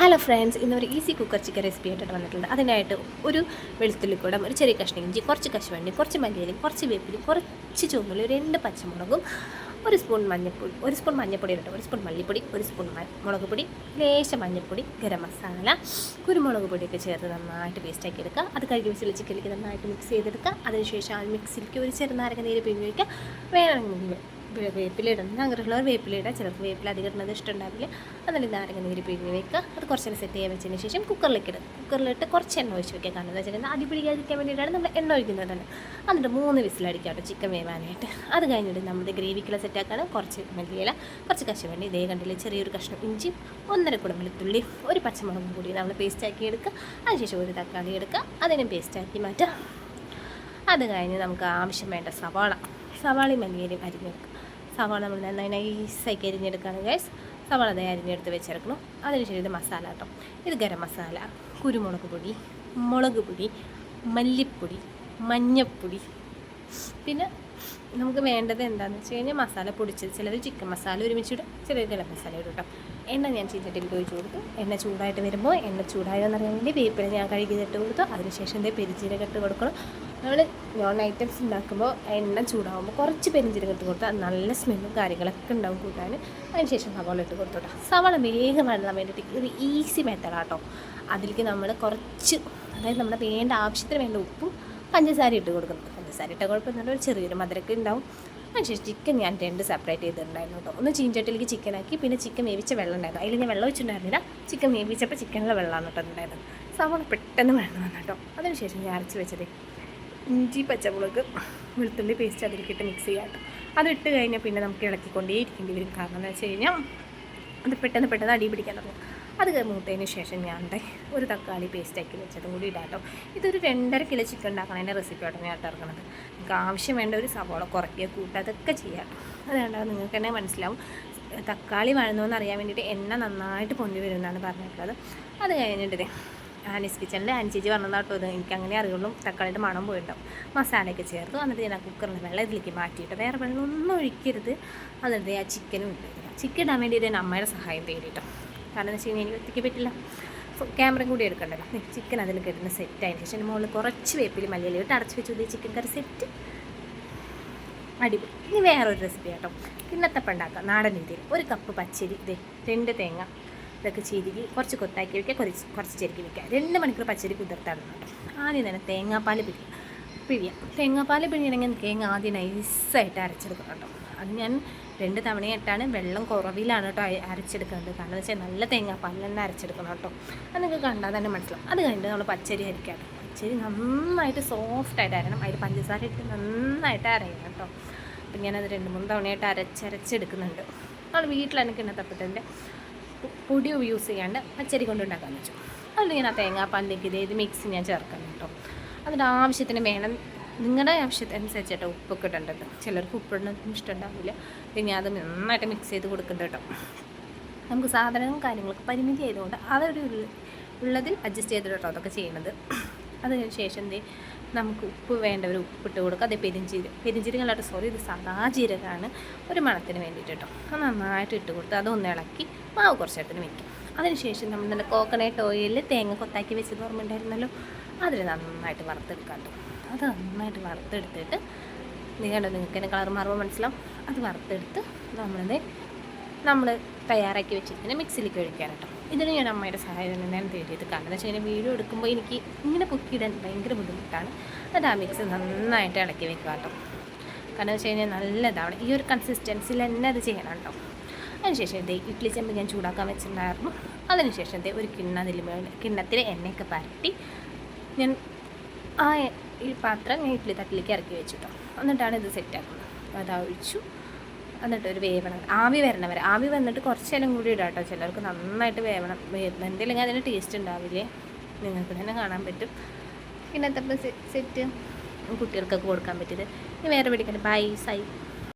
Hello friends ഇന്നൊരു easy cooker chicken recipe ആയിട്ട് വന്നിട്ടുണ്ട്. അതിനായിട്ട് ഒരു വെളുത്തുള്ളിക്കൂടം ഒരു ചെറിയ കഷ്ണം ഇഞ്ചി കുറച്ച് കശുവണ്ടി കുറച്ച് മല്ലിയിലും കുറച്ച് വേപ്പിലും കുറച്ച് ചുവന്നുള്ളി രണ്ട് പച്ചമുളകും ഒരു സ്പൂൺ മഞ്ഞൾപ്പൊടി ഒരു സ്പൂൺ മഞ്ഞൾപ്പൊടി ഇടട്ടെ ഒരു സ്പൂൺ മല്ലിപ്പൊടി ഒരു സ്പൂൺ മുളക് പൊടി ലേശ മഞ്ഞൾപ്പൊടി ഗരം മസാല കുരുമുളക് പൊടിയൊക്കെ ചേർത്ത് നന്നായിട്ട് പേസ്റ്റാക്കി എടുക്കുക. അത് കഴുകി വെച്ചുള്ള ചിക്കനിലേക്ക് നന്നായിട്ട് മിക്സ് ചെയ്തെടുക്കുക. അതിനുശേഷം ആ മിക്സിലേക്ക് ഒരു ചെറുനാരക നീര് പിഴിഞ്ഞ് വയ്ക്കുക വേണമെങ്കിൽ വേപ്പില ഇടുന്നത് അങ്ങനെയുള്ളവർ വേപ്പില ഇടുക ചിലർക്ക് വേപ്പില അധികം ഇടുന്നത് ഇഷ്ടമുണ്ടാവില്ല. അതിൽ നാരങ്ങ നീര് പിഴിഞ്ഞ് വെക്കുക. അത് കുറച്ച് നേരം സെറ്റ് ചെയ്യാൻ വെച്ചതിന് ശേഷം കുക്കറിലേക്ക് ഇടുക. കുക്കറിലിട്ട് കുറച്ച് എണ്ണ ഒഴിച്ച് വെക്കുക. കാരണം എന്താ വെച്ചിട്ടുണ്ടെങ്കിൽ അടി പിടിക്കാതിരിക്കാൻ വേണ്ടിയിട്ടാണ് നമ്മൾ എണ്ണ ഒഴിക്കുന്നത് തന്നെ. എന്നിട്ട് മൂന്ന് വിസിലടിക്കുക കേട്ടോ. ചിക്കൻ വേവാനായിട്ട്. അത് കഴിഞ്ഞിട്ട് നമ്മുടെ ഗ്രേവിക്കുള്ള സെറ്റാക്കാണ് കുറച്ച് മല്ലിയില കുറച്ച് കശുവണ്ടി. ഇതേ കണ്ടില്ല ചെറിയൊരു കഷ്ണം ഇഞ്ചി ഒന്നര കുടം വെളുത്തുള്ളി ഒരു പച്ചമുളകും കൂടി നമ്മൾ പേസ്റ്റ് ആക്കി എടുക്കുക. അതിനുശേഷം ഒരു തക്കാളി എടുക്കുക. അതിനും പേസ്റ്റാക്കി മാറ്റുക. അത് കഴിഞ്ഞ് നമുക്ക് ആവശ്യം വേണ്ട സവാള സവാളയും മല്ലിയിലും അരിഞ്ഞെടുക്കുക സവാള നമ്മൾ നന്നായി നൈസാക്കി അരിഞ്ഞെടുക്കുകയാണ് ഗൈസ് സവാള അതായത് അരിഞ്ഞെടുത്ത് വെച്ചെടുക്കണം. അതിനുശേഷം ഇത് മസാല കേട്ടോ. ഇത് ഗരം മസാല കുരുമുളക് പൊടി മുളക് പൊടി മല്ലിപ്പൊടി മഞ്ഞപ്പൊടി പിന്നെ നമുക്ക് വേണ്ടത് എന്താണെന്ന് വെച്ച് കഴിഞ്ഞാൽ മസാല പൊടിച്ചത് ചിലർ ചിക്കൻ മസാല ഒരുമിച്ചിടും ചിലർ ഗരം മസാല ഇടും കേട്ടോ എണ്ണ ഞാൻ ചീഞ്ചട്ടിലേക്ക് ഒഴിച്ച് കൊടുത്തു. എണ്ണ ചൂടായിട്ട് വരുമ്പോൾ എണ്ണ ചൂടായോ എന്നറിയാൻ വേണ്ടി വേപ്പില ഞാൻ കഴുകിയിട്ട് കൊടുത്തു. അതിനുശേഷം ദേ പെരിഞ്ചീരകം ഇട്ട് കൊടുക്കണം. നമ്മൾ നോൺ ഐറ്റംസ് ഉണ്ടാക്കുമ്പോൾ എണ്ണ ചൂടാകുമ്പോൾ കുറച്ച് പെരിഞ്ചീരകം ഇട്ട് കൊടുത്താൽ നല്ല സ്മെല്ലും കാര്യങ്ങളൊക്കെ ഉണ്ടാവും കൂട്ടാൻ അതിനുശേഷം സവാള ഇട്ട് കൊടുത്തു കേട്ടോ സവാള വേഗം വഴങ്ങാൻ വേണ്ടിയിട്ട് ഒരു ഈസി മെത്തഡാട്ടോ അതിലേക്ക് നമ്മൾ കുറച്ച് അതായത് നമ്മുടെ വേണ്ട ആവശ്യത്തിന് വേണ്ട ഉപ്പും പഞ്ചസാര ഇട്ട് കൊടുക്കുന്നത് പഞ്ചസാര ഇട്ട കുഴപ്പമൊന്നുമില്ല. ഒരു ചെറിയൊരു മധുരക്ക് ഉണ്ടാവും. അതിനുശേഷം ചിക്കൻ ഞാൻ രണ്ട് സെപ്പറേറ്റ് ചെയ്തിട്ടുണ്ടായിരുന്നു കേട്ടോ. ഒന്ന് ചീഞ്ചട്ടിലേക്ക് ചിക്കനാക്കി പിന്നെ ചിക്കൻ വേവിച്ച വെള്ളം ഉണ്ടായിരുന്നു. അതിൽ ഞാൻ വെള്ളം വെച്ചിട്ടുണ്ടായിരുന്നില്ല ചിക്കൻ വേവിച്ചപ്പോൾ ചിക്കനിലെ വെള്ളമാണ് കേട്ടോ ഉണ്ടായത് സവാള പെട്ടെന്ന് വെള്ളം വന്നു കേട്ടോ. അതിനുശേഷം ഞാൻ അരച്ച് വെച്ചത് ഇഞ്ചി പച്ചമുളക് വെളുത്തുള്ളി പേസ്റ്റ് അതിലേക്കിട്ട് മിക്സ് ചെയ്യാം ഇട്ട് കഴിഞ്ഞാൽ പിന്നെ നമുക്ക് ഇളക്കിക്കൊണ്ടേ ഇരിക്കേണ്ടി വരും. കാരണം എന്ന് വെച്ച് കഴിഞ്ഞാൽ അത് പെട്ടെന്ന് പെട്ടെന്ന് അടി പിടിക്കാൻ തുടങ്ങും. അത് മൂത്തതിന് ശേഷം ഞാൻ ഒരു തക്കാളി പേസ്റ്റാക്കി വെച്ചതും കൂടി ഇടാം കേട്ടോ ഇതൊരു രണ്ടര കിലോ ചിക്കൻ ഉണ്ടാക്കണതിന്റെ റെസിപ്പി ആട്ടോ ഞാൻ ഇറങ്ങുന്നത് നിങ്ങൾക്ക് ആവശ്യം വേണ്ട ഒരു സവാള കുറയ്ക്കുക കൂട്ടുക അതൊക്കെ ചെയ്യാം. അത് വേണ്ട നിങ്ങൾക്ക് തന്നെ മനസ്സിലാവും. തക്കാളി വഴന്നുവെന്ന് അറിയാൻ വേണ്ടിയിട്ട് എണ്ണ നന്നായിട്ട് പൊന്തി വരുമെന്നാണ് പറഞ്ഞിട്ടുള്ളത്. അത് കഴിഞ്ഞിട്ട് ആനീസ് കിച്ചണിൽ ആൻചേച്ചി പറഞ്ഞതാട്ടോ ഇത്. എനിക്ക് അങ്ങനെ അറിയുള്ളൂ. തക്കാളിയുടെ മണം പോയിട്ടുണ്ടാവും. മസാലയൊക്കെ ചേർത്ത് എന്നിട്ട് ഞാൻ കുക്കറിൽ വെള്ളം ഇതിലേക്ക് മാറ്റിയിട്ട് വേറെ വെള്ളം ഒന്നും ഒഴിക്കരുത് എന്നിട്ട് ആ ചിക്കനും ഇട്ടിട്ടില്ല ചിക്കൻ ഇടാൻ വേണ്ടിയിട്ട് ഞാൻ അമ്മയുടെ സഹായം തേടിട്ടോ. കാരണം എന്ന് വെച്ച് കഴിഞ്ഞാൽ എനിക്ക് ഒറ്റയ്ക്ക് പറ്റില്ല. ക്യാമറയും കൂടി എടുക്കണ്ടല്ലോ. ചിക്കൻ അതിൽ കിട്ടുന്ന സെറ്റ് അതിന് ശേഷം മുകളിൽ കുറച്ച് വേപ്പിൽ മല്ലിയില ഇട്ട് അടച്ച് വെച്ചു. ചിക്കൻ കറി സെറ്റ് അടിപൊളി. ഇനി വേറൊരു റെസിപ്പി കേട്ടോ കിണ്ണത്തപ്പം ഉണ്ടാക്കാം. നാടൻ രീതിയിൽ. ഒരു കപ്പ് പച്ചരി ഇതേ രണ്ട് തേങ്ങ ഇതൊക്കെ ചിരുകി കുറച്ച് കൊത്താക്കി വയ്ക്കുക കുറച്ച് കുറച്ച് ചെരുക്കി വയ്ക്കുക രണ്ട് മണിക്കൂർ പച്ചരി കുതിർത്താണ് ആദ്യം തന്നെ തേങ്ങാപ്പാൽ പിഴിയുക. പിഴിയാം തേങ്ങാപ്പാൽ പിഴിയണമെങ്കിൽ തേങ്ങ ആദ്യം നൈസായിട്ട് അരച്ചെടുക്കണം കേട്ടോ. അത് ഞാൻ രണ്ട് തവണയായിട്ടാണ് വെള്ളം കുറവിലാണ് കേട്ടോ അരച്ചെടുക്കുന്നത്. കാരണം വെച്ചാൽ നല്ല തേങ്ങ തന്നെ അരച്ചെടുക്കണം കേട്ടോ. അത് നിങ്ങൾക്ക് കണ്ടാൽ തന്നെ മനസ്സിലാവും. അത് കഴിഞ്ഞിട്ട് നമ്മൾ പച്ചരി അരിക്കാം പച്ചരി നന്നായിട്ട് സോഫ്റ്റായിട്ട് അരയണം അതിൽ പഞ്ചസാര ഇട്ട് നന്നായിട്ട് അരയണം കേട്ടോ. അപ്പം ഞാനത് രണ്ട് മൂന്ന് തവണയായിട്ട് അരച്ചരച്ചെടുക്കുന്നുണ്ട് നമ്മൾ വീട്ടിൽ എനിക്ക് ഇന്നത്തപ്പത്തിന്റെ പൊടി യൂസ് ചെയ്യാണ്ട് പച്ചരി കൊണ്ട് ഉണ്ടാക്കാമെന്ന് വെച്ചു. അതുകൊണ്ട് ഞാൻ ആ ഇതേ ഇത് മിക്സ് ഞാൻ ചേർക്കണം കേട്ടോ. അതിന്റെ ആവശ്യത്തിന് വേണം നിങ്ങളുടെ ആവശ്യത്തിനനുസരിച്ച് ആവശ്യത്തിനനുസരിച്ചിട്ട് ഉപ്പൊക്കെ ഇടേണ്ടത്. ചിലർക്ക് ഉപ്പിടുന്നതും ഇഷ്ടമുണ്ടാവില്ല. പിന്നെ അത് നന്നായിട്ട് മിക്സ് ചെയ്ത് കൊടുക്കേണ്ട കേട്ടോ. നമുക്ക് സാധനങ്ങളും കാര്യങ്ങളൊക്കെ പരിമിതി ആയതുകൊണ്ട് അതൊരു ഉള്ള- ഉള്ളതിൽ അഡ്ജസ്റ്റ് ചെയ്തിട്ട് കേട്ടോ അതൊക്കെ ചെയ്യണത്. അതിന് ശേഷം എന്തേ നമുക്ക് ഉപ്പ് വേണ്ടവർ ഉപ്പിട്ട് കൊടുക്കുക. അതേ പെരിഞ്ചീരകം. പെരിഞ്ചീരകമല്ലാട്ട് സോറി ഇത് സാധാ ജീരകമാണ്. ഒരു മണത്തിന് വേണ്ടിയിട്ട് കേട്ടോ. അത് നന്നായിട്ട് ഇട്ട് കൊടുത്ത് അതൊന്ന് ഇളക്കി മാവ് കുറച്ചേരത്തിന് വയ്ക്കും അതിനുശേഷം നമ്മൾ നല്ല കോക്കനട്ട് ഓയിലിൽ തേങ്ങ കൊത്താക്കി വെച്ചത് ഓർമ്മ ഉണ്ടായിരുന്നല്ലോ അതിൽ നന്നായിട്ട് വറുത്തെടുക്കാം കേട്ടോ. അത് നന്നായിട്ട് വറുത്തെടുത്തിട്ട് നിങ്ങളുടെ നിങ്ങൾക്ക് തന്നെ കളർ മാറുമ്പോൾ മനസ്സിലാവും. അത് വറുത്തെടുത്ത് നമ്മളത് നമ്മൾ തയ്യാറാക്കി വെച്ചിരിക്കുന്ന മിക്സിയിലേക്ക് ഒഴിക്കാൻ കേട്ടോ. ഇതിന് ഞാൻ അമ്മയുടെ സഹായം ഞാൻ തേടിയത് കാരണം എന്ന് വെച്ചാൽ വീഡിയോ എടുക്കുമ്പോൾ എനിക്ക് ഇങ്ങനെ പൊക്കിയിടാൻ ഭയങ്കര ബുദ്ധിമുട്ടാണ്. എന്നിട്ട് ആ മിക്സ് നന്നായിട്ട് ഇളക്കി വെക്കുക കേട്ടോ. കാരണം വെച്ച് കഴിഞ്ഞാൽ നല്ലതാണ്. ഈ ഒരു കൺസിസ്റ്റൻസിയിൽ തന്നെ അത് ചെയ്യണം കേട്ടോ. അതിനുശേഷം ഇതേ ഇഡ്ഡലി ചെമ്പ് ഞാൻ ചൂടാക്കാൻ വെച്ചിട്ടുണ്ടായിരുന്നു. അതിനുശേഷം ഇതേ ഒരു കിണ്ണതിൽ കിണ്ണത്തിൽ എണ്ണയൊക്കെ പരട്ടി ഞാൻ ആ ഈ പാത്രം ഞാൻ ഇഡ്ഡലി തട്ടിലേക്ക് ഇറക്കി വെച്ചു കേട്ടോ എന്നിട്ടാണ് ഇത് സെറ്റാക്കുന്നത് അത് ഒഴിച്ചു എന്നിട്ട് ഒരു വേവണം. ആവി വരണം വരെ. ആവി വന്നിട്ട് കുറച്ച് നേരം കൂടി ഇടാം കേട്ടോ. ചിലർക്ക് നന്നായിട്ട് വേവണം. വെന്തില്ലെങ്കിൽ അതിന് ടേസ്റ്റ് ഉണ്ടാവില്ലേ? നിങ്ങൾക്ക് തന്നെ കാണാൻ പറ്റും. പിന്നത്തെ സെറ്റ് കുട്ടികൾക്കൊക്കെ കൊടുക്കാൻ പറ്റിയത്. വേറെ പിടിക്കണ്ട ബൈ സൈ